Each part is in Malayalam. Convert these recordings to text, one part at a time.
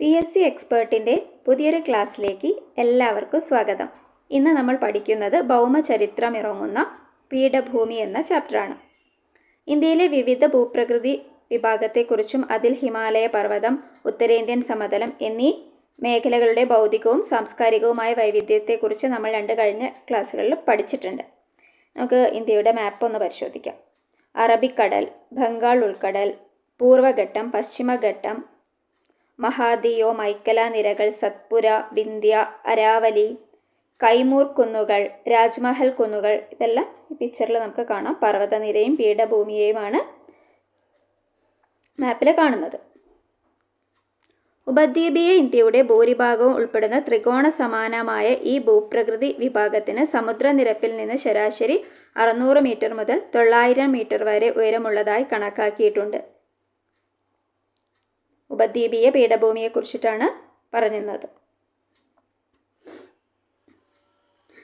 പി എസ് സി എക്സ്പേർട്ടിന്റെ പുതിയൊരു ക്ലാസ്സിലേക്ക് എല്ലാവർക്കും സ്വാഗതം. ഇന്ന് നമ്മൾ പഠിക്കുന്നത് ഭൗമചരിത്രം ഇറങ്ങുന്ന പീഠഭൂമി എന്ന ചാപ്റ്ററാണ്. ഇന്ത്യയിലെ വിവിധ ഭൂപ്രകൃതി വിഭാഗത്തെക്കുറിച്ചും അതിൽ ഹിമാലയ പർവതം ഉത്തരേന്ത്യൻ സമതലം എന്നീ മേഖലകളുടെ ഭൗതികവും സാംസ്കാരികവുമായ വൈവിധ്യത്തെക്കുറിച്ച് നമ്മൾ രണ്ട് കഴിഞ്ഞ ക്ലാസ്സുകളിൽ പഠിച്ചിട്ടുണ്ട്. നമുക്ക് ഇന്ത്യയുടെ മാപ്പ് ഒന്ന് പരിശോധിക്കാം. അറബിക്കടൽ ബംഗാൾ ഉൾക്കടൽ പൂർവഘട്ടം പശ്ചിമഘട്ടം മഹാദിയോ മൈക്കല നിരകൾ സത്പുര വിന്ധ്യ അരാവലി കൈമൂർ കുന്നുകൾ രാജ്മഹൽ കുന്നുകൾ ഇതെല്ലാം ഈ പിക്ചറിൽ നമുക്ക് കാണാം. പർവതനിരയും പീഠഭൂമിയെയുമാണ് മാപ്പിൽ കാണുന്നത്. ഉപദ്വീപീയ ഇന്ത്യയുടെ ഭൂരിഭാഗവും ഉൾപ്പെടുന്ന ത്രികോണ സമാനമായ ഈ ഭൂപ്രകൃതി വിഭാഗത്തിന് സമുദ്രനിരപ്പിൽ നിന്ന് ശരാശരി അറുന്നൂറ് മീറ്റർ മുതൽ തൊള്ളായിരം മീറ്റർ വരെ ഉയരമുള്ളതായി കണക്കാക്കിയിട്ടുണ്ട്. ഉപദ്വീപീയ പീഠഭൂമിയെക്കുറിച്ചിട്ടാണ് പറഞ്ഞിരുന്നത്.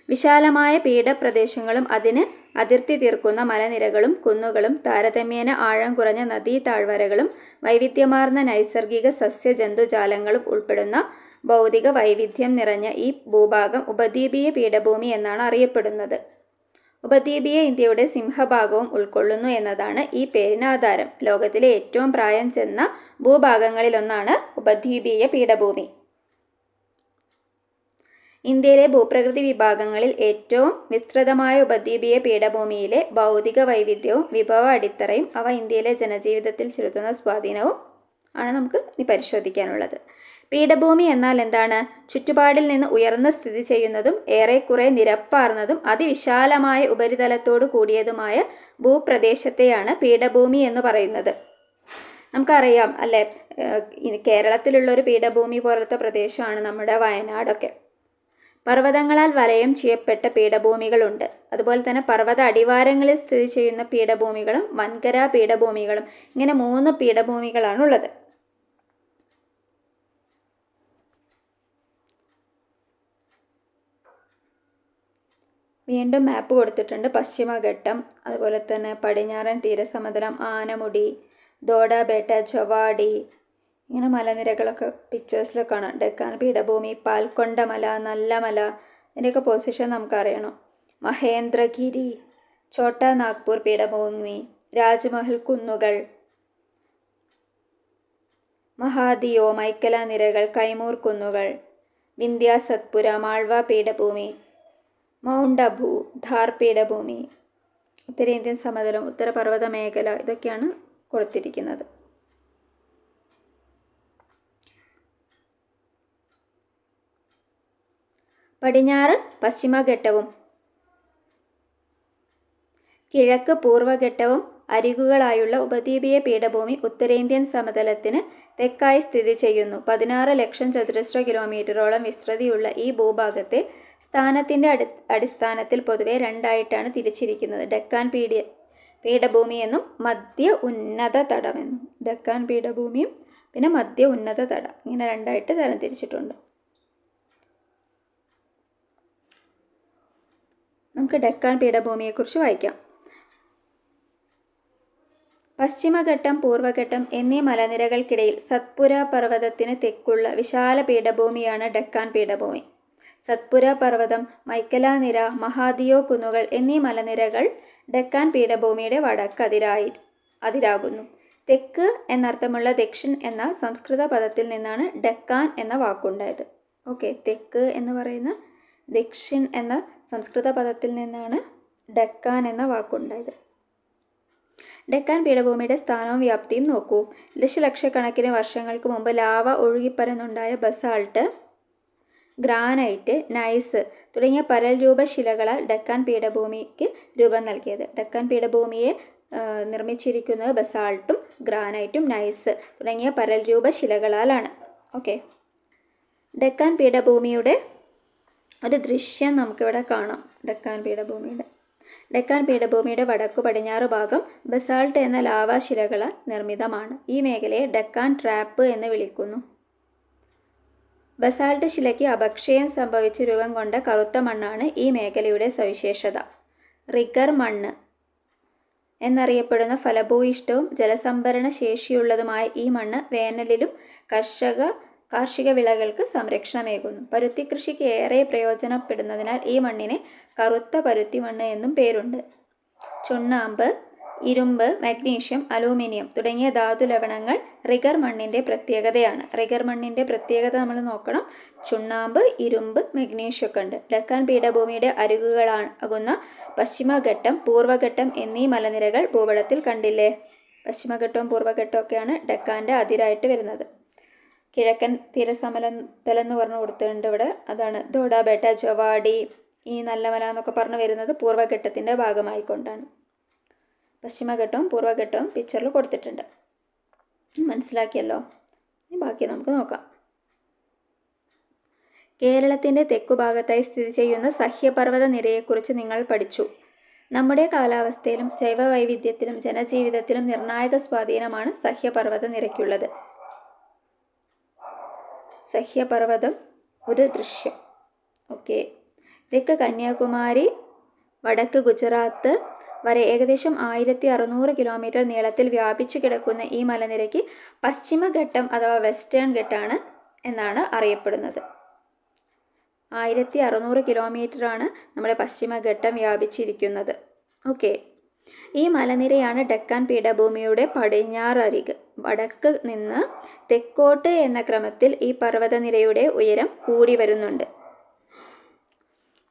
വിശാലമായ പീഠപ്രദേശങ്ങളും അതിന് അതിർത്തി തീർക്കുന്ന മലനിരകളും കുന്നുകളും താരതമ്യേന ആഴം കുറഞ്ഞ നദീ താഴ്വരകളും വൈവിധ്യമാർന്ന നൈസർഗിക സസ്യജന്തുജാലങ്ങളും ഉൾപ്പെടുന്ന ഭൗതിക വൈവിധ്യം നിറഞ്ഞ ഈ ഭൂഭാഗം ഉപദ്വീപീയ പീഠഭൂമി എന്നാണ് അറിയപ്പെടുന്നത്. ഉപദ്വീപീയ ഇന്ത്യയുടെ സിംഹഭാഗവും ഉൾക്കൊള്ളുന്നു എന്നതാണ് ഈ പേരിന് ആധാരം. ലോകത്തിലെ ഏറ്റവും പ്രായം ചെന്ന ഭൂഭാഗങ്ങളിലൊന്നാണ് ഉപദ്വീപീയ പീഠഭൂമി. ഇന്ത്യയിലെ ഭൂപ്രകൃതി വിഭാഗങ്ങളിൽ ഏറ്റവും വിസ്തൃതമായ ഉപദ്വീപീയ പീഠഭൂമിയിലെ ഭൗതിക വൈവിധ്യവും വിഭവ അടിത്തറയും അവ ഇന്ത്യയിലെ ജനജീവിതത്തിൽ ചെലുത്തുന്ന സ്വാധീനവും ആണ് നമുക്ക് ഇനി പരിശോധിക്കാനുള്ളത്. പീഠഭൂമി എന്നാൽ എന്താണ്? ചുറ്റുപാടിൽ നിന്ന് ഉയർന്ന് സ്ഥിതി ചെയ്യുന്നതും ഏറെക്കുറെ നിരപ്പാർന്നതും അതിവിശാലമായ ഉപരിതലത്തോടു കൂടിയതുമായ ഭൂപ്രദേശത്തെയാണ് പീഠഭൂമി എന്ന് പറയുന്നത്. നമുക്കറിയാം അല്ലേ? കേരളത്തിലുള്ള ഒരു പീഠഭൂമി പോലത്തെ പ്രദേശമാണ് നമ്മുടെ വയനാടൊക്കെ. പർവതങ്ങളാൽ വലയം ചെയ്യപ്പെട്ട പീഠഭൂമികളുണ്ട്. അതുപോലെ തന്നെ പർവത അടിവാരങ്ങളിൽ സ്ഥിതി ചെയ്യുന്ന പീഠഭൂമികളും വൻകര പീഠഭൂമികളും ഇങ്ങനെ മൂന്ന് പീഠഭൂമികളാണ് വീണ്ടും മാപ്പ് കൊടുത്തിട്ടുണ്ട്. പശ്ചിമഘട്ടം അതുപോലെ തന്നെ പടിഞ്ഞാറൻ തീരസമതലം ആനമുടി ദോഡാബേട്ട ചൊവാടി ഇങ്ങനെ മലനിരകളൊക്കെ പിക്ചേഴ്സിൽ കാണാം. ഡെക്കാൻ പീഠഭൂമി പാൽക്കൊണ്ട മല നല്ല മല ഇതിന്റെയൊക്കെ പൊസിഷൻ നമുക്കറിയണം. മഹേന്ദ്രഗിരി ഛോട്ടാ നാഗ്പൂർ പീഠഭൂമി രാജ്മഹൽ കുന്നുകൾ മഹാദിയോ മൈക്കല നിരകൾ കൈമൂർ കുന്നുകൾ വിന്ധ്യ സത്പുര മാൾവ പീഠഭൂമി മൗണ്ട് അബു ധാർ പീഠഭൂമി ഉത്തരേന്ത്യൻ സമതലം ഉത്തരപർവത മേഖല ഇതൊക്കെയാണ് കൊടുത്തിരിക്കുന്നത്. പടിഞ്ഞാറ് പശ്ചിമഘട്ടവും കിഴക്ക് പൂർവഘട്ടവും അരികുകളായുള്ള ഉപദ്വീപീയ പീഠഭൂമി ഉത്തരേന്ത്യൻ സമതലത്തിന് തെക്കായി സ്ഥിതി ചെയ്യുന്നു. പതിനാറ് ലക്ഷം ചതുരശ്ര കിലോമീറ്ററോളം വിസ്തൃതിയുള്ള ഈ ഭൂഭാഗത്തെ സ്ഥാനത്തിന്റെ അടി അടിസ്ഥാനത്തിൽ പൊതുവെ രണ്ടായിട്ടാണ് തിരിച്ചിരിക്കുന്നത്. ഡെക്കാൻ പീഡിയ പീഠഭൂമി എന്നും മധ്യ ഉന്നത തടമെന്നും. ഡെക്കാൻ പീഠഭൂമിയും പിന്നെ മധ്യ ഉന്നത തടം. ഇങ്ങനെ രണ്ടായിട്ട് തരം തിരിച്ചിട്ടുണ്ട്. നമുക്ക് ഡെക്കാൻ പീഠഭൂമിയെക്കുറിച്ച് വായിക്കാം. പശ്ചിമഘട്ടം പൂർവഘട്ടം എന്നീ മലനിരകൾക്കിടയിൽ സത്പുര പർവതത്തിന് തെക്കുള്ള വിശാല പീഠഭൂമിയാണ് ഡെക്കാൻ പീഠഭൂമി. സത്പുര പർവതം മൈക്കല നിര മഹാദിയോ കുന്നുകൾ എന്നീ മലനിരകൾ ഡെക്കാൻ പീഠഭൂമിയുടെ വടക്കതിരായി അതിരാകുന്നു. തെക്ക് എന്നർത്ഥമുള്ള ദക്ഷിൺ എന്ന സംസ്കൃത പദത്തിൽ നിന്നാണ് ഡെക്കാൻ എന്ന വാക്കുണ്ടായത്. ഓക്കെ തെക്ക് എന്ന് പറയുന്ന ദക്ഷിൺ എന്ന സംസ്കൃത പദത്തിൽ നിന്നാണ് ഡെക്കാൻ എന്ന വാക്കുണ്ടായത്. ഡെക്കാൻ പീഠഭൂമിയുടെ സ്ഥാനവും വ്യാപ്തിയും നോക്കൂ. ദശലക്ഷക്കണക്കിന് വർഷങ്ങൾക്ക് മുമ്പ് ലാവ ഒഴുകിപ്പരന്നുണ്ടായ ബസാൾട്ട് ഗ്രാനൈറ്റ് നൈസ് തുടങ്ങിയ പരൽ രൂപ ശിലകളാൽ ഡക്കാൻ പീഠഭൂമിക്ക് രൂപം നൽകിയത്. ഡക്കാൻ പീഠഭൂമിയെ നിർമ്മിച്ചിരിക്കുന്നത് ബസാൾട്ടും ഗ്രാനൈറ്റും നൈസ് തുടങ്ങിയ പരൽ രൂപ ശിലകളാലാണ് ഓക്കെ. ഡക്കാൻ പീഠഭൂമിയുടെ ഒരു ദൃശ്യം നമുക്കിവിടെ കാണാം. ഡക്കാൻ പീഠഭൂമിയുടെ. ഡക്കാൻ പീഠഭൂമിയുടെ വടക്കു പടിഞ്ഞാറ് ഭാഗം ബസാൾട്ട് എന്ന ലാവാശിലകളാൽ നിർമ്മിതമാണ്. ഈ മേഖലയെ ഡക്കാൻ ട്രാപ്പ് എന്ന് വിളിക്കുന്നു. ബസാൾട്ട് ശിലയ്ക്ക് അപക്ഷയം സംഭവിച്ച് രൂപം കൊണ്ട കറുത്ത മണ്ണാണ് ഈ മേഖലയുടെ സവിശേഷത. റിഗർ മണ്ണ് എന്നറിയപ്പെടുന്ന ഫലഭൂയിഷ്ടവും ജലസംഭരണ ശേഷിയുള്ളതുമായ ഈ മണ്ണ് വേനലിലും കർഷക കാർഷിക വിളകൾക്ക് സംരക്ഷണമേകുന്നു. പരുത്തി കൃഷിക്ക് ഏറെ പ്രയോജനപ്പെടുന്നതിനാൽ ഈ മണ്ണിനെ കറുത്ത പരുത്തി മണ്ണ് എന്നും പേരുണ്ട്. ചുണ്ണാമ്പ് ഇരുമ്പ് മഗ്നീഷ്യം അലൂമിനിയം തുടങ്ങിയ ധാതു ലവണങ്ങൾ റിഗർ മണ്ണിന്റെ പ്രത്യേകതയാണ്. റിഗർ മണ്ണിന്റെ പ്രത്യേകത നമ്മൾ നോക്കണം. ചുണ്ണാമ്പ് ഇരുമ്പ് മഗ്നീഷ്യം ഒക്കെ ഉണ്ട്. ഡക്കാൻ പീഠഭൂമിയുടെ അരികുകളാകുന്ന പശ്ചിമഘട്ടം പൂർവഘട്ടം എന്നീ മലനിരകൾ ഭൂപടത്തിൽ കണ്ടില്ലേ? പശ്ചിമഘട്ടവും പൂർവഘട്ടവും ഒക്കെയാണ് ഡക്കാന്റെ അതിരായിട്ട് വരുന്നത്. കിഴക്കൻ തീരസമതലം എന്ന് പറഞ്ഞു കൊടുത്തിട്ടുണ്ട് ഇവിടെ. അതാണ് ദോഡാബേട്ട ജവാഡി ഈ നല്ല മല എന്നൊക്കെ പറഞ്ഞു വരുന്നത് പൂർവഘട്ടത്തിന്റെ ഭാഗമായിക്കൊണ്ടാണ്. പശ്ചിമഘട്ടവും പൂർവഘട്ടവും പിക്ചറിൽ കൊടുത്തിട്ടുണ്ട്. മനസ്സിലാക്കിയല്ലോ? ബാക്കി നമുക്ക് നോക്കാം. കേരളത്തിന്റെ തെക്കുഭാഗത്തായി സ്ഥിതി ചെയ്യുന്ന സഹ്യപർവത നിരയെക്കുറിച്ച് നിങ്ങൾ പഠിച്ചു. നമ്മുടെ കാലാവസ്ഥയിലും ജൈവവൈവിധ്യത്തിലും ജനജീവിതത്തിലും നിർണായക സ്വാധീനമാണ് സഹ്യപർവത നിരയ്ക്കുള്ളത്. സഹ്യപർവതം ഒരു ദൃശ്യം. ഓക്കെ. തെക്ക് കന്യാകുമാരി വടക്ക് ഗുജറാത്ത് വരെ ഏകദേശം ആയിരത്തി അറുന്നൂറ് കിലോമീറ്റർ നീളത്തിൽ വ്യാപിച്ചു കിടക്കുന്ന ഈ മലനിരയ്ക്ക് പശ്ചിമഘട്ടം അഥവാ വെസ്റ്റേൺ ഘട്ടാണ് എന്നാണ് അറിയപ്പെടുന്നത്. ആയിരത്തി അറുന്നൂറ് കിലോമീറ്ററാണ് നമ്മുടെ പശ്ചിമഘട്ടം വ്യാപിച്ചിരിക്കുന്നത്. ഓക്കെ. ഈ മലനിരയാണ് ഡെക്കാൻ പീഠഭൂമിയുടെ പടിഞ്ഞാറരിക് വടക്ക് നിന്ന് തെക്കോട്ട് എന്ന ക്രമത്തിൽ ഈ പർവതനിരയുടെ ഉയരം കൂടി വരുന്നുണ്ട്.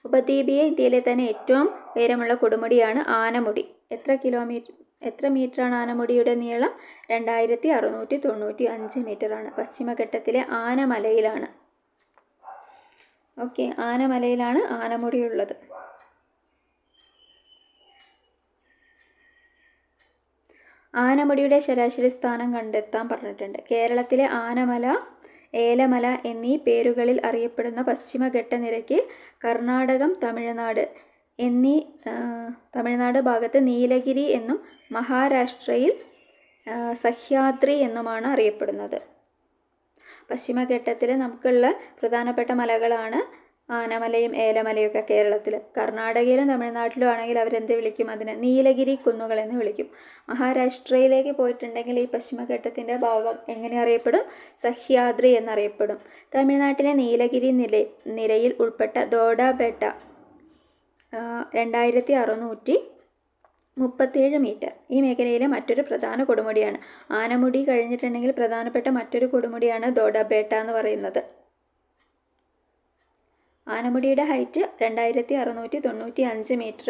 ഉപദ്വീപീയ ഇന്ത്യയിലെ തന്നെ ഏറ്റവും ഉയരമുള്ള കൊടുമുടിയാണ് ആനമുടി. എത്ര കിലോമീറ്റർ എത്ര മീറ്ററാണ് ആനമുടിയുടെ നീളം? രണ്ടായിരത്തി അറുന്നൂറ്റി തൊണ്ണൂറ്റി അഞ്ച് മീറ്ററാണ്. പശ്ചിമഘട്ടത്തിലെ ആനമലയിലാണ്. ഓക്കെ ആനമലയിലാണ് ആനമുടി ഉള്ളത് ആനമുടിയുടെ ശരാശരി സ്ഥാനം കണ്ടെത്താൻ പറഞ്ഞിട്ടുണ്ട്. കേരളത്തിലെ ആനമല ഏലമല എന്നീ പേരുകളിൽ അറിയപ്പെടുന്ന പശ്ചിമഘട്ട നിരയ്ക്ക് കർണാടകം തമിഴ്നാട് എന്നീ തമിഴ്നാട് ഭാഗത്ത് നീലഗിരി എന്നും മഹാരാഷ്ട്രയിൽ സഹ്യാദ്രി എന്നുമാണ് അറിയപ്പെടുന്നത്. പശ്ചിമഘട്ടത്തിൽ നമുക്കുള്ള പ്രധാനപ്പെട്ട മലകളാണ് ആനമലയും ഏലമലയും ഒക്കെ കേരളത്തിൽ കർണാടകയിലും തമിഴ്നാട്ടിലും ആണെങ്കിൽ അവരെന്ത് വിളിക്കും അതിനെ? നീലഗിരി കുന്നുകൾ എന്ന് വിളിക്കും. മഹാരാഷ്ട്രയിലേക്ക് പോയിട്ടുണ്ടെങ്കിൽ ഈ പശ്ചിമഘട്ടത്തിന്റെ ഭാഗം എങ്ങനെ അറിയപ്പെടും? സഹ്യാദ്രി എന്നറിയപ്പെടും. തമിഴ്നാട്ടിലെ നീലഗിരി നില നിരയിൽ ഉൾപ്പെട്ട ദോഡാബേട്ട രണ്ടായിരത്തി അറുന്നൂറ്റി മുപ്പത്തേഴ് മീറ്റർ. ഈ മേഖലയിലെ മറ്റൊരു പ്രധാന കൊടുമുടിയാണ്. ആനമുടി കഴിഞ്ഞിട്ടുണ്ടെങ്കിൽ പ്രധാനപ്പെട്ട മറ്റൊരു കൊടുമുടിയാണ് ദോഡാബേട്ട എന്ന് പറയുന്നത്. ആനമുടിയുടെ ഹൈറ്റ് രണ്ടായിരത്തി അറുന്നൂറ്റി തൊണ്ണൂറ്റി അഞ്ച് മീറ്റർ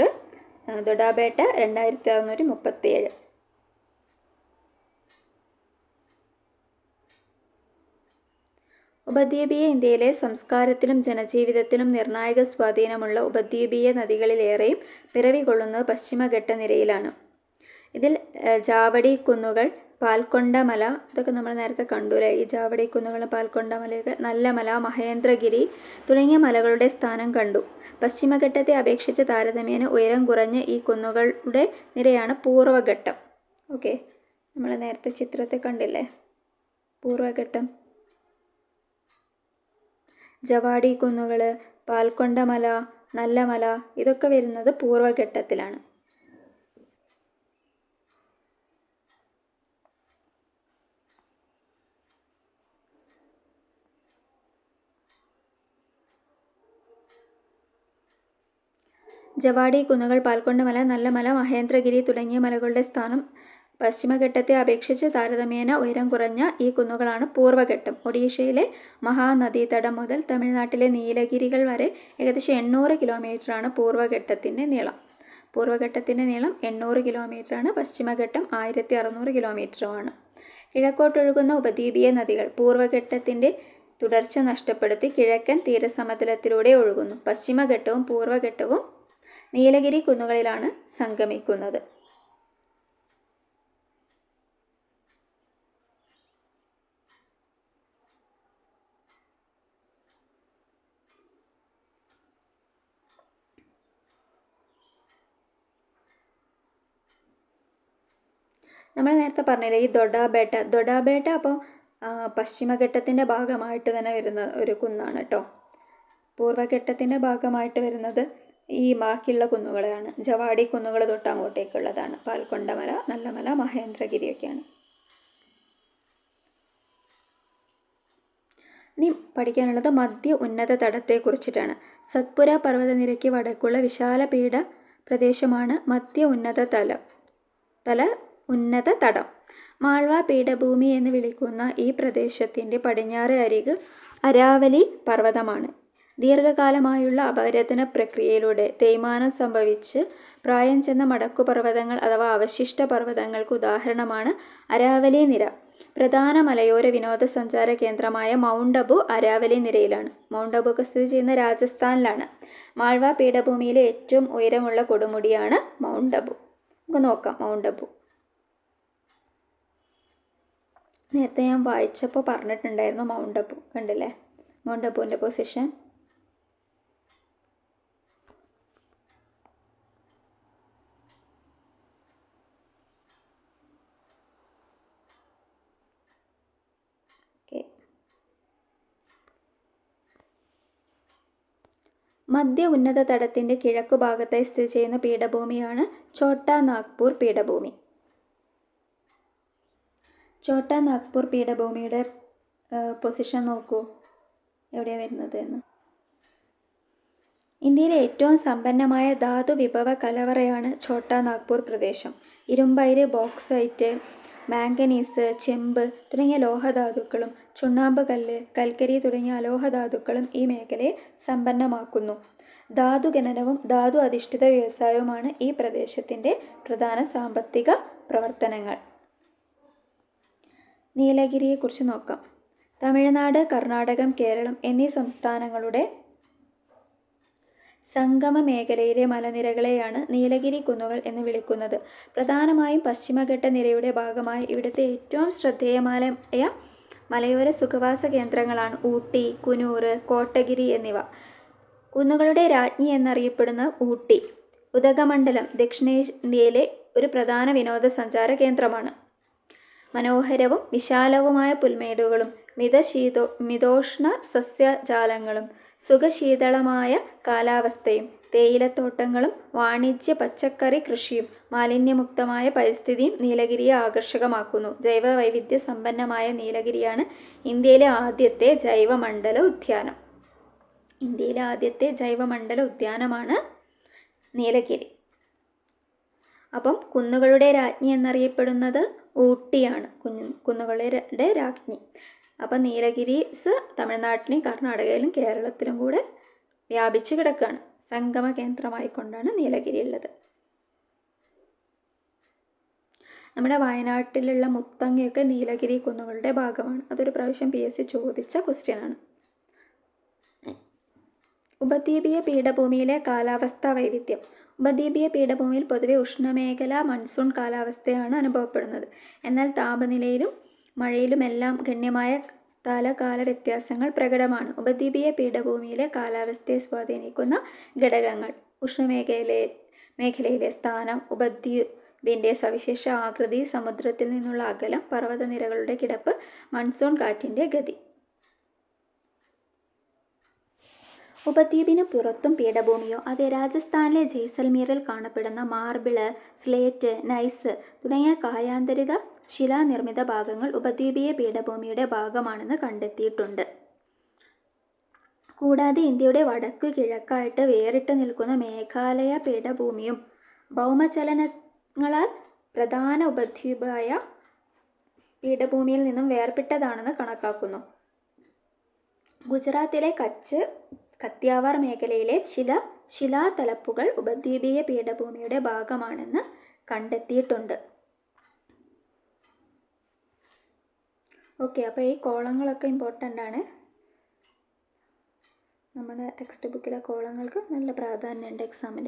ദൊഡാബേട്ട രണ്ടായിരത്തി അറുന്നൂറ്റി മുപ്പത്തിയേഴ് ഉപദ്വീപീയ ഇന്ത്യയിലെ സംസ്കാരത്തിലും ജനജീവിതത്തിലും നിർണായക സ്വാധീനമുള്ള ഉപദ്വീപീയ നദികളിലേറെയും പിറവികൊള്ളുന്നത് പശ്ചിമഘട്ട നിരയിലാണ് ഇതിൽ ജാവടി കുന്നുകൾ പാൽക്കൊണ്ട മല ഇതൊക്കെ നമ്മൾ നേരത്തെ കണ്ടു അല്ലേ ഈ ജാവടി കുന്നുകളും പാൽക്കൊണ്ട മലയൊക്കെ നല്ല മല മഹേന്ദ്രഗിരി തുടങ്ങിയ മലകളുടെ സ്ഥാനം കണ്ടു. പശ്ചിമഘട്ടത്തെ അപേക്ഷിച്ച് താരതമ്യേന ഉയരം കുറഞ്ഞ ഈ കുന്നുകളുടെ നിരയാണ് പൂർവഘട്ടം. ഓക്കെ നമ്മൾ നേരത്തെ ചിത്രത്തെ കണ്ടില്ലേ? പൂർവഘട്ടം. ജവാടി കുന്നുകൾ പാൽക്കൊണ്ട മല നല്ല മല ഇതൊക്കെ വരുന്നത് പൂർവഘട്ടത്തിലാണ്. ജവാഡി കുന്നുകൾ പാൽക്കൊണ്ടമല നല്ലമല മഹേന്ദ്രഗിരി തുടങ്ങിയ മലകളുടെ സ്ഥാനം പശ്ചിമഘട്ടത്തെ അപേക്ഷിച്ച് താരതമ്യേന ഉയരം കുറഞ്ഞ ഈ കുന്നുകളാണ് പൂർവഘട്ടം. ഒഡീഷയിലെ മഹാനദീതടം മുതൽ തമിഴ്നാട്ടിലെ നീലഗിരികൾ വരെ ഏകദേശം എണ്ണൂറ് കിലോമീറ്ററാണ് പൂർവഘട്ടത്തിന്റെ നീളം. പൂർവഘട്ടത്തിന്റെ നീളം എണ്ണൂറ് കിലോമീറ്ററാണ് പശ്ചിമഘട്ടം ആയിരത്തി അറുന്നൂറ് കിലോമീറ്ററുമാണ്. കിഴക്കോട്ടൊഴുകുന്ന ഉപദ്വീപീയ നദികൾ പൂർവഘട്ടത്തിന്റെ തുടർച്ച നഷ്ടപ്പെടുത്തി കിഴക്കൻ തീരസമതലത്തിലൂടെ ഒഴുകുന്നു. പശ്ചിമഘട്ടവും പൂർവഘട്ടവും നീലഗിരി കുന്നുകളിലാണ് സംഗമിക്കുന്നത്. നമ്മൾ നേരത്തെ പറഞ്ഞില്ലേ ഈ ദൊഡാബേട്ട ദൊഡാബേട്ട അപ്പോൾ പശ്ചിമഘട്ടത്തിന്റെ ഭാഗമായിട്ട് തന്നെ വരുന്ന ഒരു കുന്നാണ് കേട്ടോ പൂർവഘട്ടത്തിന്റെ ഭാഗമായിട്ട് വരുന്നത് ഈ ബാക്കിയുള്ള കുന്നുകളാണ്. ജവാടി കുന്നുകൾ തൊട്ട് അങ്ങോട്ടേക്കുള്ളതാണ് പാൽക്കൊണ്ടമല നല്ലമല മഹേന്ദ്രഗിരിയൊക്കെയാണ്. ഇനി പഠിക്കാനുള്ളത് മധ്യ ഉന്നത തടത്തെക്കുറിച്ചിട്ടാണ് സത്പുര പർവതനിരയ്ക്ക് വടക്കുള്ള വിശാല പീഠ പ്രദേശമാണ് മധ്യ ഉന്നത തലം തല ഉന്നത തടം മാൾവ പീഠഭൂമി എന്ന് വിളിക്കുന്ന ഈ പ്രദേശത്തിന്റെ പടിഞ്ഞാറ് അരിക് അരാവലി പർവതമാണ്. ദീർഘകാലമായുള്ള അപരദന പ്രക്രിയയിലൂടെ തേയ്മാനം സംഭവിച്ച് പ്രായം ചെന്ന മടക്കുപർവതങ്ങൾ അഥവാ അവശിഷ്ട പർവതങ്ങൾക്ക് ഉദാഹരണമാണ് അരാവലി നിര. പ്രധാന മലയോര വിനോദസഞ്ചാര കേന്ദ്രമായ മൗണ്ട് അബു അരാവലി നിരയിലാണ്. മൗണ്ട് അബു ഒക്കെ സ്ഥിതി ചെയ്യുന്ന രാജസ്ഥാനിലാണ്. മാൾവ പീഠഭൂമിയിലെ ഏറ്റവും ഉയരമുള്ള കൊടുമുടിയാണ് മൗണ്ട് അബു. നമുക്ക് നോക്കാം മൗണ്ട് അബു. നേരത്തെ ഞാൻ വായിച്ചപ്പോൾ പറഞ്ഞിട്ടുണ്ടായിരുന്നു മൗണ്ട് അബു. കണ്ടില്ലേ? മൗണ്ട് അബുവിന്റെ പൊസിഷൻ മധ്യ ഉന്നത തടത്തിന്റെ കിഴക്കു ഭാഗത്തായി സ്ഥിതി ചെയ്യുന്ന പീഠഭൂമിയാണ് ഛോട്ടാ നാഗ്പൂർ പീഠഭൂമി. ഛോട്ടാ നാഗ്പൂർ പീഠഭൂമിയുടെ പൊസിഷൻ നോക്കൂ. എവിടെയാണ് വരുന്നത് എന്ന്. ഇന്ത്യയിലെ ഏറ്റവും സമ്പന്നമായ ധാതു വിഭവ കലവറയാണ് ഛോട്ടാ നാഗ്പൂർ പ്രദേശം. ഇരുമ്പയിര് ബോക്സൈറ്റ് മാംഗനീസ് ചെമ്പ് തുടങ്ങിയ ലോഹധാതുക്കളും ചുണ്ണാമ്പ് കല്ല് കൽക്കരി തുടങ്ങിയ അലോഹധാതുക്കളും ഈ മേഖലയെ സമ്പന്നമാക്കുന്നു. ധാതു ഖനനവും ധാതു അധിഷ്ഠിത വ്യവസായവുമാണ് ഈ പ്രദേശത്തിന്റെ പ്രധാന സാമ്പത്തിക പ്രവർത്തനങ്ങൾ. നീലഗിരിയെക്കുറിച്ച് നോക്കാം. തമിഴ്നാട് കർണാടകം കേരളം എന്നീ സംസ്ഥാനങ്ങളുടെ സംഗമ മേഖലയിലെ മലനിരകളെയാണ് നീലഗിരി കുന്നുകൾ എന്ന് വിളിക്കുന്നത്. പ്രധാനമായും പശ്ചിമഘട്ട നിരയുടെ ഭാഗമായി ഇവിടുത്തെ ഏറ്റവും ശ്രദ്ധേയമായ മലയോര സുഖവാസ കേന്ദ്രങ്ങളാണ് ഊട്ടി കുനൂർ കോട്ടഗിരി എന്നിവ. കുന്നുകളുടെ രാജ്ഞി എന്നറിയപ്പെടുന്ന ഊട്ടി. ഉദകമണ്ഡലം ദക്ഷിണേന്ത്യയിലെ ഒരു പ്രധാന വിനോദസഞ്ചാര കേന്ദ്രമാണ്. മനോഹരവും വിശാലവുമായ പുൽമേടുകളും മിതശീതോ മിതോഷ്ണ സസ്യജാലങ്ങളും സുഖശീതളമായ കാലാവസ്ഥയും തേയിലത്തോട്ടങ്ങളും വാണിജ്യ പച്ചക്കറി കൃഷിയും മാലിന്യമുക്തമായ പരിസ്ഥിതിയും നീലഗിരിയെ ആകർഷകമാക്കുന്നു. ജൈവ വൈവിധ്യ സമ്പന്നമായ നീലഗിരിയാണ് ഇന്ത്യയിലെ ആദ്യത്തെ ജൈവമണ്ഡല ഉദ്യാനം. ഇന്ത്യയിലെ ആദ്യത്തെ ജൈവമണ്ഡല ഉദ്യാനമാണ് നീലഗിരി. അപ്പം കുന്നുകളുടെ രാജ്ഞി എന്നറിയപ്പെടുന്നത് ഊട്ടിയാണ്. കുന്നുകളുടെ രാജ്ഞി. അപ്പം നീലഗിരീസ് തമിഴ്നാട്ടിലും കർണാടകയിലും കേരളത്തിലും കൂടെ വ്യാപിച്ചു കിടക്കുകയാണ് സംഗമ കേന്ദ്രമായിക്കൊണ്ടാണ് നീലഗിരി ഉള്ളത്. നമ്മുടെ വയനാട്ടിലുള്ള മുത്തങ്ങയൊക്കെ നീലഗിരി കുന്നുകളുടെ ഭാഗമാണ്. അതൊരു പ്രാവശ്യം പി എസ് സി ചോദിച്ച ക്വസ്റ്റ്യനാണ് ഉപദ്വീപീയ പീഠഭൂമിയിലെ കാലാവസ്ഥാ വൈവിധ്യം. ഉപദ്വീപീയ പീഠഭൂമിയിൽ പൊതുവെ ഉഷ്ണമേഖല മൺസൂൺ കാലാവസ്ഥയാണ് അനുഭവപ്പെടുന്നത്. എന്നാൽ താപനിലയിലും മഴയിലുമെല്ലാം ഗണ്യമായ സ്ഥലകാല വ്യത്യാസങ്ങൾ പ്രകടമാണ്. ഉപദ്വീപീയ പീഠഭൂമിയിലെ കാലാവസ്ഥയെ സ്വാധീനിക്കുന്ന ഘടകങ്ങൾ. ഉഷ്ണമേഖലയിലെ മേഖലയിലെ സ്ഥാനം ഉപദ്വീപിന്റെ സവിശേഷ ആകൃതി സമുദ്രത്തിൽ നിന്നുള്ള അകലം പർവതനിരകളുടെ കിടപ്പ് മൺസൂൺ കാറ്റിന്റെ ഗതി. ഉപദ്വീപിന് പുറത്തും പീഠഭൂമിയോ അത് രാജസ്ഥാനിലെ ജയ്സൽമീറിൽ കാണപ്പെടുന്ന മാർബിൾ സ്ലേറ്റ് നൈസ് തുടങ്ങിയ കായാന്തരിത ശിലാനിർമ്മിത ഭാഗങ്ങൾ ഉപദ്വീപീയ പീഠഭൂമിയുടെ ഭാഗമാണെന്ന് കണ്ടെത്തിയിട്ടുണ്ട്. കൂടാതെ ഇന്ത്യയുടെ വടക്ക് കിഴക്കായിട്ട് വേറിട്ട് നിൽക്കുന്ന മേഘാലയ പീഠഭൂമിയും ഭൗമചലനങ്ങളാൽ പ്രധാന ഉപദ്വീപായ പീഠഭൂമിയിൽ നിന്നും വേർപെട്ടതാണെന്ന് കണക്കാക്കുന്നു. ഗുജറാത്തിലെ കച്ച് കത്തിയാവാർ മേഖലയിലെ ചില ശിലാതലപ്പുകൾ ഉപദ്വീപീയ പീഠഭൂമിയുടെ ഭാഗമാണെന്ന് കണ്ടെത്തിയിട്ടുണ്ട്. ഓക്കെ അപ്പോൾ ഈ കോളങ്ങളൊക്കെ ഇമ്പോർട്ടന്റ് ആണ്. നമ്മുടെ ടെക്സ്റ്റ് ബുക്കിലെ കോളങ്ങൾക്ക് നല്ല പ്രാധാന്യമുണ്ട് എക്സാമിൽ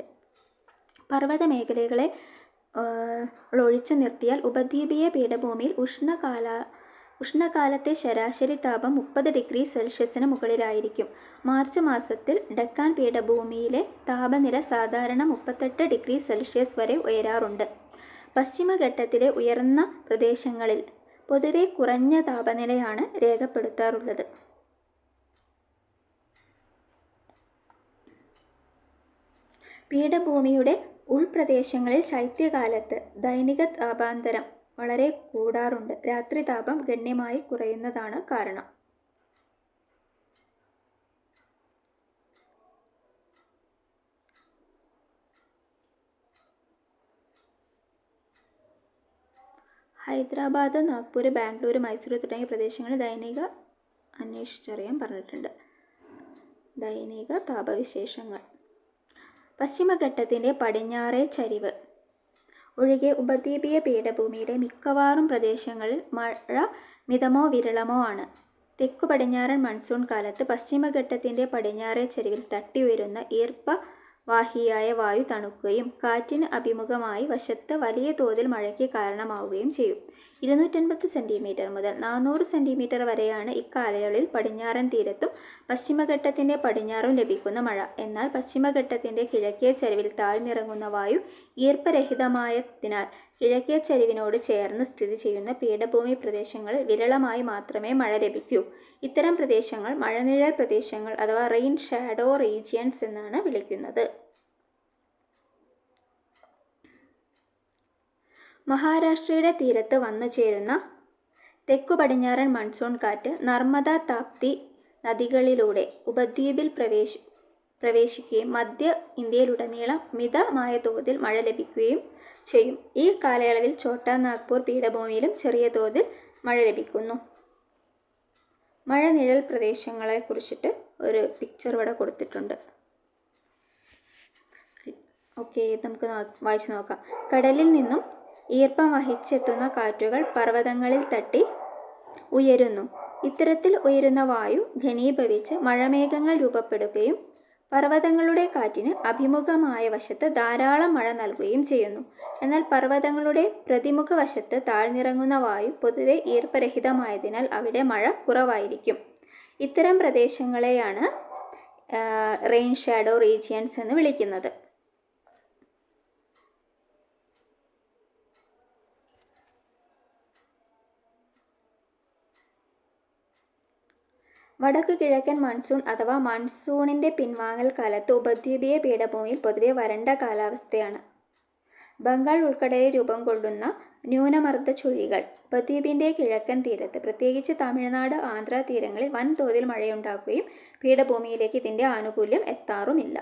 പർവത മേഖലകളെ ഒഴിച്ചു നിർത്തിയാൽ ഉപദ്വീപീയ പീഠഭൂമിയിൽ ഉഷ്ണകാല ഉഷ്ണകാലത്തെ ശരാശരി താപം മുപ്പത് ഡിഗ്രി സെൽഷ്യസിന് മുകളിലായിരിക്കും. മാർച്ച് മാസത്തിൽ ഡക്കാൻ പീഠഭൂമിയിലെ താപനില സാധാരണ മുപ്പത്തെട്ട് ഡിഗ്രി സെൽഷ്യസ് വരെ ഉയരാറുണ്ട്. പശ്ചിമഘട്ടത്തിലെ ഉയർന്ന പ്രദേശങ്ങളിൽ പൊതുവെ കുറഞ്ഞ താപനിലയാണ് രേഖപ്പെടുത്താറുള്ളത്. പീഠഭൂമിയുടെ ഉൾപ്രദേശങ്ങളിൽ ശൈത്യകാലത്ത് ദൈനിക താപാന്തരം വളരെ കൂടാറുണ്ട്. രാത്രി താപം ഗണ്യമായി കുറയുന്നതാണ് കാരണം. ഹൈദരാബാദ് നാഗ്പൂർ ബാംഗ്ലൂർ മൈസൂർ തുടങ്ങിയ പ്രദേശങ്ങളിൽ ദൈനിക അന്വേഷിച്ചറിയാൻ പറഞ്ഞിട്ടുണ്ട്. ദൈനിക താപവിശേഷങ്ങൾ. പശ്ചിമഘട്ടത്തിന്റെ പടിഞ്ഞാറേ ചരിവ്. ഒഴികെ ഉപദ്വീപീയ പീഠഭൂമിയിലെ മിക്കവാറും പ്രദേശങ്ങളിൽ മഴ മിതമോ വിരളമോ ആണ്. തെക്കു പടിഞ്ഞാറൻ മൺസൂൺ കാലത്ത് പശ്ചിമഘട്ടത്തിന്റെ പടിഞ്ഞാറേ ചരിവിൽ തട്ടി ഉയരുന്ന ഈർപ്പവാഹിയായ വായു തണുക്കുകയും കാറ്റിന് അഭിമുഖമായി വശത്ത് വലിയ തോതിൽ മഴയ്ക്ക് കാരണമാവുകയും ചെയ്യും. ഇരുന്നൂറ്റൻപത് സെന്റിമീറ്റർ മുതൽ നാനൂറ് സെന്റിമീറ്റർ വരെയാണ് ഇക്കാലയളവിൽ പടിഞ്ഞാറൻ തീരത്തും പശ്ചിമഘട്ടത്തിന്റെ പടിഞ്ഞാറും ലഭിക്കുന്ന മഴ. എന്നാൽ പശ്ചിമഘട്ടത്തിന്റെ കിഴക്കേ ചരിവിൽ താഴ്ന്നിറങ്ങുന്ന വായു ഈർപ്പരഹിതമായതിനാൽ കിഴക്കേ ചരിവിനോട് ചേർന്ന് സ്ഥിതി ചെയ്യുന്ന പീഠഭൂമി പ്രദേശങ്ങളിൽ വിരളമായി മാത്രമേ മഴ ലഭിക്കൂ. ഇത്തരം പ്രദേശങ്ങൾ മഴനിഴൽ പ്രദേശങ്ങൾ അഥവാ റെയിൻ ഷാഡോ റീജിയൻസ് എന്നാണ് വിളിക്കുന്നത്. മഹാരാഷ്ട്രയുടെ തീരത്ത് വന്നു ചേരുന്ന തെക്കു പടിഞ്ഞാറൻ മൺസൂൺ കാറ്റ് നർമ്മദ താപ്തി നദികളിലൂടെ ഉപദ്വീപിൽ പ്രവേശി പ്രവേശിക്കുകയും മധ്യ ഇന്ത്യയിലുടനീളം മിതമായ തോതിൽ മഴ ലഭിക്കുകയും ചെയ്യും. ഈ കാലയളവിൽ ഛോട്ടാ നാഗ്പൂർ പീഠഭൂമിയിലും ചെറിയ തോതിൽ മഴ ലഭിക്കുന്നു. മഴ നിഴൽ പ്രദേശങ്ങളെ കുറിച്ചിട്ട് ഒരു പിക്ചർ ഇവിടെ കൊടുത്തിട്ടുണ്ട്. ഓക്കെ നമുക്ക് വായിച്ചു നോക്കാം. കടലിൽ നിന്നും ഈർപ്പം വഹിച്ചെത്തുന്ന കാറ്റുകൾ പർവതങ്ങളിൽ തട്ടി ഉയരുന്നു. ഇത്തരത്തിൽ ഉയരുന്ന വായു ഘനീഭവിച്ച് മഴമേഘങ്ങൾ രൂപപ്പെടുകയും പർവതങ്ങളുടെ കാറ്റിന് അഭിമുഖമായ വശത്ത് ധാരാളം മഴ നൽകുകയും ചെയ്യുന്നു. എന്നാൽ പർവതങ്ങളുടെ പ്രതിമുഖ വശത്ത് താഴ്ന്നിറങ്ങുന്ന വായു പൊതുവെ ഈർപ്പരഹിതമായതിനാൽ അവിടെ മഴ കുറവായിരിക്കും. ഇത്തരം പ്രദേശങ്ങളെയാണ് റെയിൻ ഷാഡോ റീജിയൻസ് എന്ന് വിളിക്കുന്നത്. വടക്കു കിഴക്കൻ മൺസൂൺ അഥവാ മൺസൂണിന്റെ പിൻവാങ്ങൽ കാലത്ത് ഉപദ്വീപീയ പീഠഭൂമിയിൽ പൊതുവെ വരണ്ട കാലാവസ്ഥയാണ്. ബംഗാൾ ഉൾക്കടലിൽ രൂപം കൊള്ളുന്ന ന്യൂനമർദ്ദ ചുഴികൾ ഉപദ്വീപിന്റെ കിഴക്കൻ തീരത്ത് പ്രത്യേകിച്ച് തമിഴ്നാട് ആന്ധ്ര തീരങ്ങളിൽ വൻതോതിൽ മഴയുണ്ടാക്കുകയും പീഠഭൂമിയിലേക്ക് ഇതിന്റെ ആനുകൂല്യം എത്താറുമില്ല.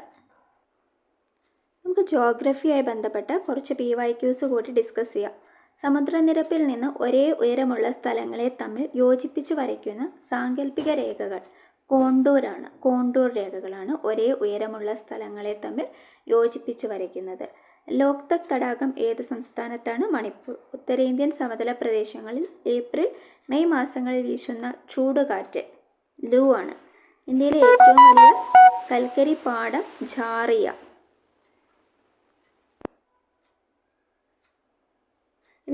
നമുക്ക് ജോഗ്രഫിയായി ബന്ധപ്പെട്ട കുറച്ച് പി വൈ ക്യൂസ് കൂടി ഡിസ്കസ് ചെയ്യാം. സമുദ്രനിരപ്പിൽ നിന്ന് ഒരേ ഉയരമുള്ള സ്ഥലങ്ങളെ തമ്മിൽ യോജിപ്പിച്ച് വരയ്ക്കുന്ന സാങ്കല്പിക രേഖകൾ. കോണ്ടൂരാണ്. കോണ്ടൂർ രേഖകളാണ് ഒരേ ഉയരമുള്ള സ്ഥലങ്ങളെ തമ്മിൽ യോജിപ്പിച്ച് വരയ്ക്കുന്നത്. ലോക്തക് തടാകം ഏത് സംസ്ഥാനത്താണ്? മണിപ്പൂർ. ഉത്തരേന്ത്യൻ സമതല പ്രദേശങ്ങളിൽ ഏപ്രിൽ മെയ് മാസങ്ങളിൽ വീശുന്ന ചൂടുകാറ്റ് ലൂ ആണ്. ഇന്ത്യയിലെ ഏറ്റവും വലിയ കൽക്കരി പാടം ഝാറിയ.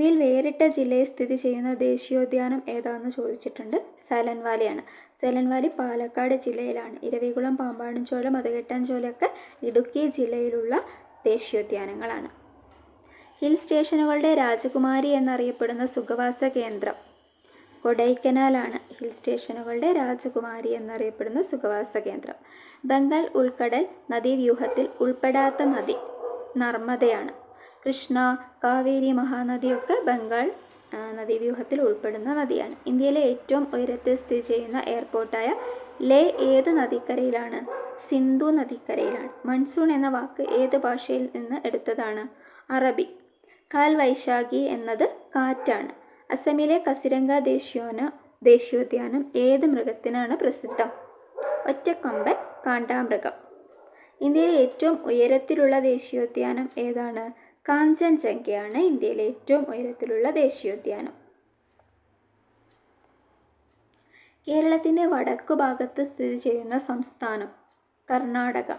ഇവയിൽ വേറിട്ട ജില്ലയിൽ സ്ഥിതി ചെയ്യുന്ന ദേശീയോദ്യാനം ഏതാണെന്ന് ചോദിച്ചിട്ടുണ്ട് സലൻവാലിയാണ്. സലൻവാലി പാലക്കാട് ജില്ലയിലാണ്. ഇരവികുളം പാമ്പാടുംചോല മതകെട്ടാൻചോലയൊക്കെ ഇടുക്കി ജില്ലയിലുള്ള ദേശീയോദ്യാനങ്ങളാണ്. ഹിൽ സ്റ്റേഷനുകളുടെ രാജകുമാരി എന്നറിയപ്പെടുന്ന സുഖവാസ കേന്ദ്രം കൊടൈക്കനാലാണ്. ഹിൽ സ്റ്റേഷനുകളുടെ രാജകുമാരി എന്നറിയപ്പെടുന്ന സുഖവാസ കേന്ദ്രം. ബംഗാൾ ഉൾക്കടൽ നദീവ്യൂഹത്തിൽ ഉൾപ്പെടാത്ത നദി നർമ്മദയാണ്. കൃഷ്ണ കാവേരി മഹാനദിയൊക്കെ ബംഗാൾ നദീവ്യൂഹത്തിൽ ഉൾപ്പെടുന്ന നദിയാണ്. ഇന്ത്യയിലെ ഏറ്റവും ഉയരത്തിൽ സ്ഥിതി ചെയ്യുന്ന എയർപോർട്ടായ ലേ ഏത് നദിക്കരയിലാണ്? സിന്ധു നദിക്കരയിലാണ്. മൺസൂൺ എന്ന വാക്ക് ഏത് ഭാഷയിൽ നിന്ന് എടുത്തതാണ്? അറബി. കാൽ വൈശാഖി എന്നത് കാറ്റാണ്. അസമിലെ കസിരംഗ ദേശീയോന ദേശീയോദ്യാനം ഏത് മൃഗത്തിനാണ് പ്രസിദ്ധം? ഒറ്റക്കൊമ്പൻ കാണ്ടാമൃഗം. ഇന്ത്യയിലെ ഏറ്റവും ഉയരത്തിലുള്ള ദേശീയോദ്യാനം ഏതാണ്? കാഞ്ചൻജംഗയാണ് ഇന്ത്യയിലെ ഏറ്റവും ഉയരത്തിലുള്ള ദേശീയോദ്യാനം. കേരളത്തിന്റെ വടക്കു ഭാഗത്ത് സ്ഥിതി ചെയ്യുന്ന സംസ്ഥാനം കർണാടക.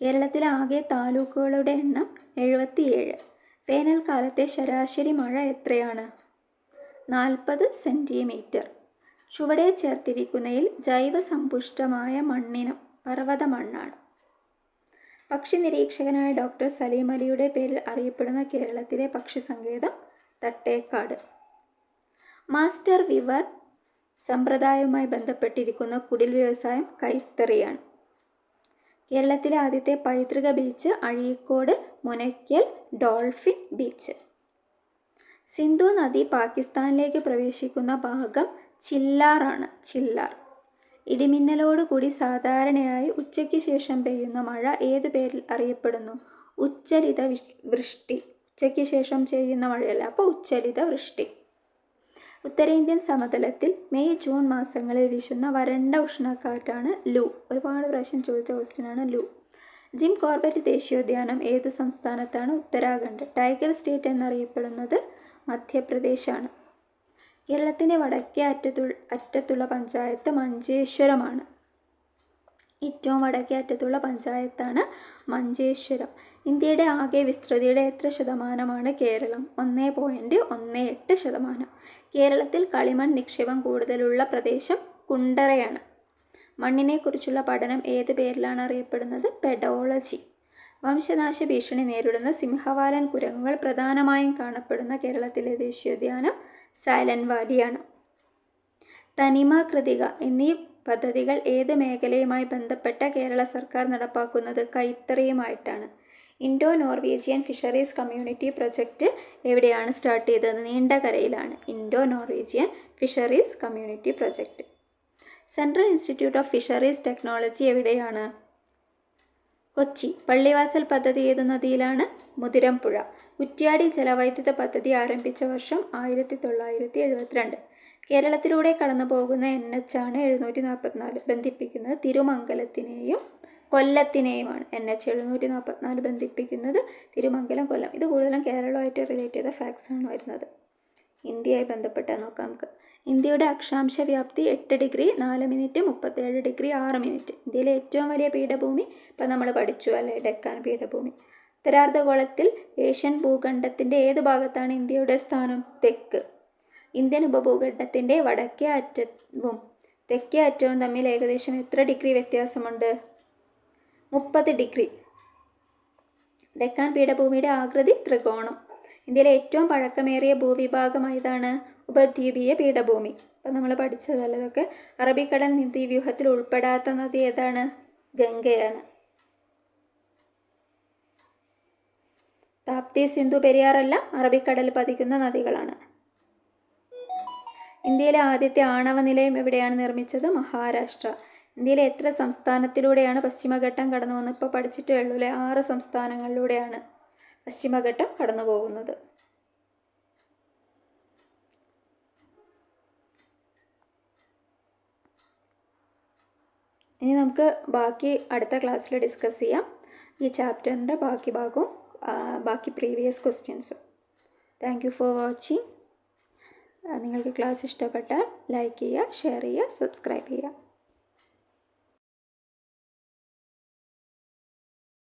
കേരളത്തിലെ ആകെ താലൂക്കുകളുടെ എണ്ണം എഴുപത്തിയേഴ്. വേനൽക്കാലത്തെ ശരാശരി മഴ എത്രയാണ്? നാൽപ്പത് സെന്റിമീറ്റർ ചുവടെ ചേർത്തിരിക്കുന്നതിൽ ജൈവസമ്പുഷ്ടമായ മണ്ണിനം പർവത മണ്ണാണ് പക്ഷി നിരീക്ഷകനായ ഡോക്ടർ സലീം അലിയുടെ പേരിൽ അറിയപ്പെടുന്ന കേരളത്തിലെ പക്ഷി സങ്കേതം തട്ടേക്കാട്. മാസ്റ്റർ വിവർ സമ്പ്രദായവുമായി ബന്ധപ്പെട്ടിരിക്കുന്ന കുടിൽ വ്യവസായം കൈത്തറിയാണ്. കേരളത്തിലെ ആദ്യത്തെ പൈതൃക beach Azhikode Munakkal dolphin beach. Sindhu നദി പാകിസ്ഥാനിലേക്ക് പ്രവേശിക്കുന്ന ഭാഗം ചില്ലാറാണ്. ചില്ലാർ. ഇടിമിന്നലോടുകൂടി സാധാരണയായി ഉച്ചയ്ക്ക് ശേഷം പെയ്യുന്ന മഴ ഏത് പേരിൽ അറിയപ്പെടുന്നു? ഉച്ചരിത വൃഷ്ടി. ഉച്ചയ്ക്ക് ശേഷം ചെയ്യുന്ന മഴയല്ല അപ്പോൾ ഉച്ചരിത വൃഷ്ടി. ഉത്തരേന്ത്യൻ സമതലത്തിൽ മെയ് ജൂൺ മാസങ്ങളിൽ വീശുന്ന വരണ്ട ഉഷ്ണക്കാറ്റാണ് ലൂ. ഒരുപാട് പ്രാവശ്യം ചോദിച്ച ക്വസ്റ്റ്യനാണ് ലൂ. ജിം കോർബറ്റ് ദേശീയോദ്യാനം ഏത് സംസ്ഥാനത്താണ് ഉത്തരാഖണ്ഡ്? ടൈഗർ സ്റ്റേറ്റ് എന്നറിയപ്പെടുന്നത് മധ്യപ്രദേശാണ്. കേരളത്തിന്റെ വടക്കേ അറ്റത്തു അറ്റത്തുള്ള പഞ്ചായത്ത് മഞ്ചേശ്വരമാണ്. ഏറ്റവും വടക്കേ അറ്റത്തുള്ള പഞ്ചായത്താണ് മഞ്ചേശ്വരം. ഇന്ത്യയുടെ ആകെ വിസ്തൃതിയുടെ എത്ര ശതമാനമാണ് കേരളം? ഒന്ന് പോയിന്റ് ഒന്ന് എട്ട് ശതമാനം. കേരളത്തിൽ കളിമൺ നിക്ഷേപം കൂടുതലുള്ള പ്രദേശം കുണ്ടറയാണ്. മണ്ണിനെക്കുറിച്ചുള്ള പഠനം ഏത് പേരിലാണ് അറിയപ്പെടുന്നത്? പെഡോളജി. വംശനാശ ഭീഷണി നേരിടുന്ന സിംഹവാലൻ കുരങ്ങുകൾ പ്രധാനമായും കാണപ്പെടുന്ന കേരളത്തിലെ ദേശീയോദ്യാനം സൈലന്റ് വാലിയാണ്. തനിമ കൃതിക എന്നീ പദ്ധതികൾ ഏത് മേഖലയുമായി ബന്ധപ്പെട്ട കേരള സർക്കാർ നടപ്പാക്കുന്നത് കൈത്തറിയുമായിട്ടാണ്. Indo Norwegian fisheries community project എവിടെയാണ് സ്റ്റാർട്ട് ചെയ്തത്? നീണ്ടകരയിലാണ്. Indo Norwegian fisheries community project central institute of fisheries technology എവിടെയാണ്? കൊച്ചി. പള്ളിവാസൽ പദ്ധതി ഏത് നദിയിലാണ്? മുതിരമ്പുഴ കുറ്റ്യാടി ജലവൈദ്യുത പദ്ധതി ആരംഭിച്ച വർഷം ആയിരത്തി തൊള്ളായിരത്തി എഴുപത്തിരണ്ട് കേരളത്തിലൂടെ കടന്നു പോകുന്ന എൻ എച്ച് ആണ് എഴുന്നൂറ്റി നാൽപ്പത്തിനാല് ബന്ധിപ്പിക്കുന്നത്. തിരുമംഗലത്തിനെയും കൊല്ലത്തിനെയുമാണ് എൻ എച്ച് എഴുന്നൂറ്റി നാൽപ്പത്തിനാല് ബന്ധിപ്പിക്കുന്നത്. തിരുമംഗലം കൊല്ലം. ഇത് കൂടുതലും കേരളമായിട്ട് റിലേറ്റ് ചെയ്ത ഫാക്ട്സ് ആണ് വരുന്നത്. ഇന്ത്യയായി ബന്ധപ്പെട്ട നോക്കാം നമുക്ക്. ഇന്ത്യയുടെ അക്ഷാംശ വ്യാപ്തി എട്ട് ഡിഗ്രി നാല് മിനിറ്റ് മുപ്പത്തേഴ് ഡിഗ്രി ആറ് മിനിറ്റ്. ഇന്ത്യയിലെ ഏറ്റവും വലിയ പീഠഭൂമി ഇപ്പം നമ്മൾ പഠിച്ചു അല്ലേ? ഡെക്കാൻ പീഠഭൂമി. ഉത്തരാർദ്ധഗോളത്തിൽ ഏഷ്യൻ ഭൂഖണ്ഡത്തിന്റെ ഏത് ഭാഗത്താണ് ഇന്ത്യയുടെ സ്ഥാനം? തെക്ക്. ഇന്ത്യൻ ഉപഭൂഖണ്ഡത്തിന്റെ വടക്കേ അറ്റവും തെക്കേ അറ്റവും തമ്മിൽ ഏകദേശം എത്ര ഡിഗ്രി വ്യത്യാസമുണ്ട്? മുപ്പത് ഡിഗ്രി. ഡെക്കാൻ പീഠഭൂമിയുടെ ആകൃതി ത്രികോണം. ഇന്ത്യയിലെ ഏറ്റവും പഴക്കമേറിയ ഭൂവിഭാഗമായതാണ് ഉപദ്വീപീയ പീഠഭൂമി. അപ്പം നമ്മൾ പഠിച്ചതല്ല ഇതൊക്കെ അറബിക്കടൽ നദീവ്യൂഹത്തിൽ ഉൾപ്പെടാത്ത നദി ഏതാണ്? ഗംഗയാണ്. താപ്തി സിന്ധു പെരിയാറെല്ലാം അറബിക്കടൽ പതിക്കുന്ന നദികളാണ്. ഇന്ത്യയിലെ ആദ്യത്തെ ആണവ നിലയം എവിടെയാണ് നിർമ്മിച്ചത്? മഹാരാഷ്ട്ര. ഇന്ത്യയിലെ എത്ര സംസ്ഥാനത്തിലൂടെയാണ് പശ്ചിമഘട്ടം കടന്നു ഇപ്പോൾ പഠിച്ചിട്ടേ ഉള്ളൂ അല്ലേ? ആറ് സംസ്ഥാനങ്ങളിലൂടെയാണ്. പശ്ചിമഘട്ടം കടന്നു പോകുന്നത് ഇനി നമുക്ക് ബാക്കി അടുത്ത ക്ലാസ്സിൽ ഡിസ്കസ് ചെയ്യാം. ഈ ചാപ്റ്ററിന്റെ ബാക്കി ഭാഗവും ബാക്കി പ്രീവിയസ് ക്വസ്റ്റ്യൻസും താങ്ക് യു ഫോർ വാച്ചിങ് നിങ്ങൾക്ക് ക്ലാസ് ഇഷ്ടപ്പെട്ടാൽ ലൈക്ക് ചെയ്യുക ഷെയർ ചെയ്യുക സബ്സ്ക്രൈബ് ചെയ്യുക.